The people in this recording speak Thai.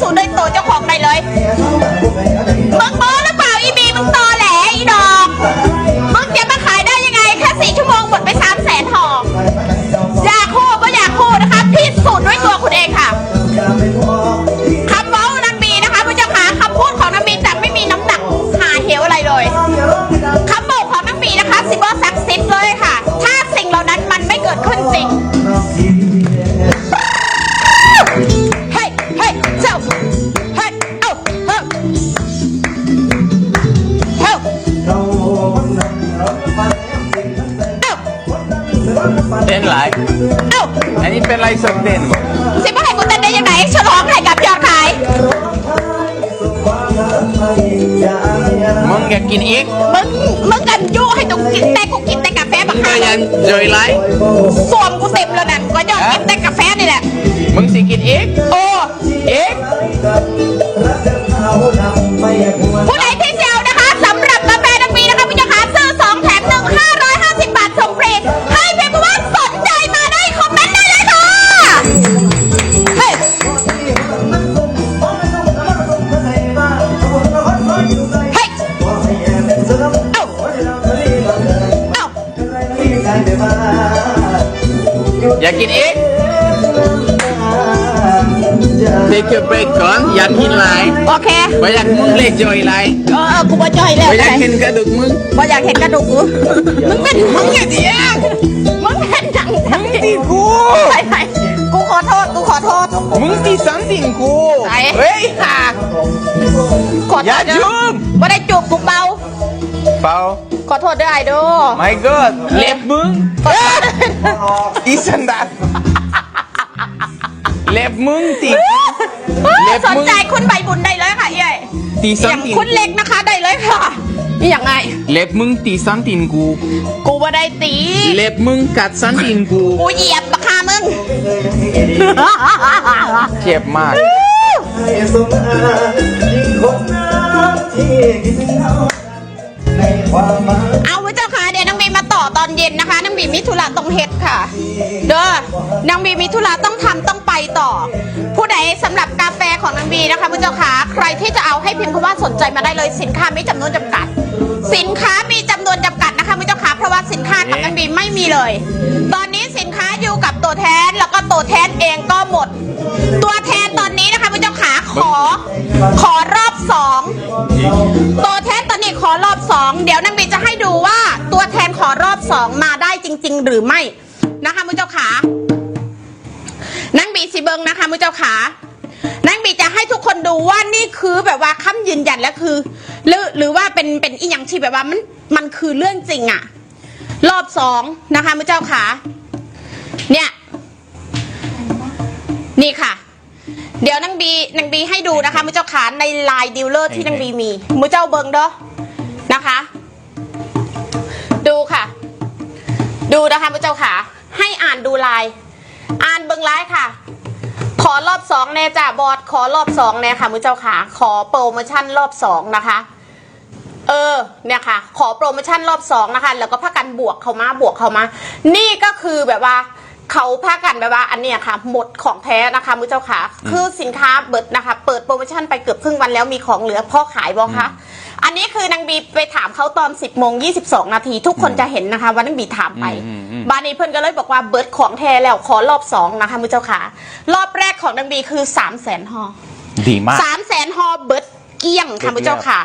สุดด้วยตัวเจ้าของได้เลยมึงโม้หรือเปล่าอีบีมึงตอแหลอีดอกมึงจะมาขายได้ยังไงแค่สี่ชั่วโมงหมดไปสามแสนห่ออยากคู่ก็อยากคู่นะคะพิสูจน์ด้วยตัวคุณเองค่ะคำว้านางบีนะคะผู้จ้าขาคำพูดของนางบีแต่ไม่มีน้ำหนักหาเหวอะไรเลยคำบอกของนางบีนะคะสิบว่าซักซิดเลยค่ะ ถ้าสิ่งเหล่านั้นมันไม่เกิดขึ้นจริง ต้นไลฟ์เอ้าอันนี้เป็นไลฟ์สดเต้นบ่สิบ่ให้กูเต้นได้ยังไงฉลองให้กับยอดขายมึงอยากกินอีกมึงมึงกันยุให้ตุกกินแต่กูกินแต่กาแฟบัมึกงก็ฮายังจอยไลฟ์สวมกูเต็มแล้วนั่นก็ยอดกินแต่กาแฟนี่แหละมึงสิกินอีก อยากกินอีก Take a break ก่อนอยากกินไลฟ์โอเคไม่อยากมึงเลยจอยไลฟ์เออเออกูบ่จ่อยแล้วไม่อยากไงกินกระดูกมึงบ่อยากเห็นกระดูกกูมึงเป็นมึงอย่าเถียงมึงเป็นหนังมึงตีกูไปไปกูขอโทษกูขอโทษมึงตีสันตินกูไหนเฮ้ยห่าขอโทษอย่าจูบไม่ได้จูบกูเบาเปล่า ขอโทษด้วยไอโด My God เล็บมึงขอโทษอีสันดานเล็บมึงตีเล็บสนมึงใจคุณใบบุญได้เลยค่ะเอ้ยตีอสันย่างตินคุณเล็กนะคะได้เลยค่ะนี่อย่างไง เล็บมึงตีสันตินกู กูว่าได้ตี เล็บมึงกัดสันตินกูกูเหยียบราคามึง เจ็บมากเอาไว้เมิธุระต้องเฮ็ดค่ะ เด้อนางบีมิธุระต้องทำต้องไปต่อ ผู้ใดสำหรับกาแฟของนางบีนะคะผู้เจ้าค่ะใครที่จะเอาให้พิมพ์คำว่าสนใจมาได้เลยสินค้ามีจำนวนจำกัด สินค้ามีจำนวนจำกัดนะคะผู้เจ้าค่ะเพราะว่าสินค้ากับนางบีไม่มีเลย ตอนนี้สินค้าอยู่กับตัวแทนแล้วก็ตัวแทนเองก็หมด ตัวแทนตอนนี้นะคะผู้เจ้าค่ะขอขอรอบสองตัวแทนตอนนี้ขอรอบสองเดี๋ยวนางบีจะให้ดูว่า ตัวแทนขอรอบสองมาได้จริง ๆ หรือไม่นะคะมุ้เจ้าขานางบีสีเบิงนะคะมุ้เจ้าขานางบีจะให้ทุกคนดูว่านี่คือแบบว่าคำยืนยันและคือ หรือหรือว่าเป็นเป็นอีหยังที่แบบว่ามันมันคือเรื่องจริงอะรอบสองนะคะมุ้เจ้าขาเนี่ย นี่ค่ะ เดี๋ยวนางบีนางบีให้ดูนะคะมือเจ้าขาในไลน์ดิวเลอร์ที่นางบีมีมือเจ้าเบิงเด้อ ดูนะคะมือเจ้าขาให้อ่านดูไลน์อ่านเบิงไลน์ค่ะ ขอรอบสองแน่จ้าบอสขอรอบสองแน่ค่ะมือเจ้าขาขอโปรโมชั่นรอบสองนะคะ เออเนี่ยค่ะ ขอโปรโมชั่นรอบสองนะคะ แล้วก็พากันบวกเขามาบวกเขามา นี่ก็คือแบบว่าเขาพากันแบบว่าอันเนี้ยค่ะ หมดของแท้นะคะมือเจ้าขาคือสินค้าเบิดนะคะ เปิดโปรโมชั่นไปเกือบครึ่งวันแล้วมีของเหลือพ่อขายบอคะ อันนี้คือนางบีไปถามเขาตอน 10โมง22นาที ทุกคนจะเห็นนะคะว่านางบีถามไป อืมอืมบานนี้เพื่อนก็เลยบอกว่าเบิดของแท้แล้วขอรอบสองนะคะมือเจ้าขารอบแรกของนางบีคือ3 0 0 0 0 0ห่อดีมาก สามแสนฮอเบิร์ดเกลี้ยงค่ะเบิพุดทธเจ้าค่ะ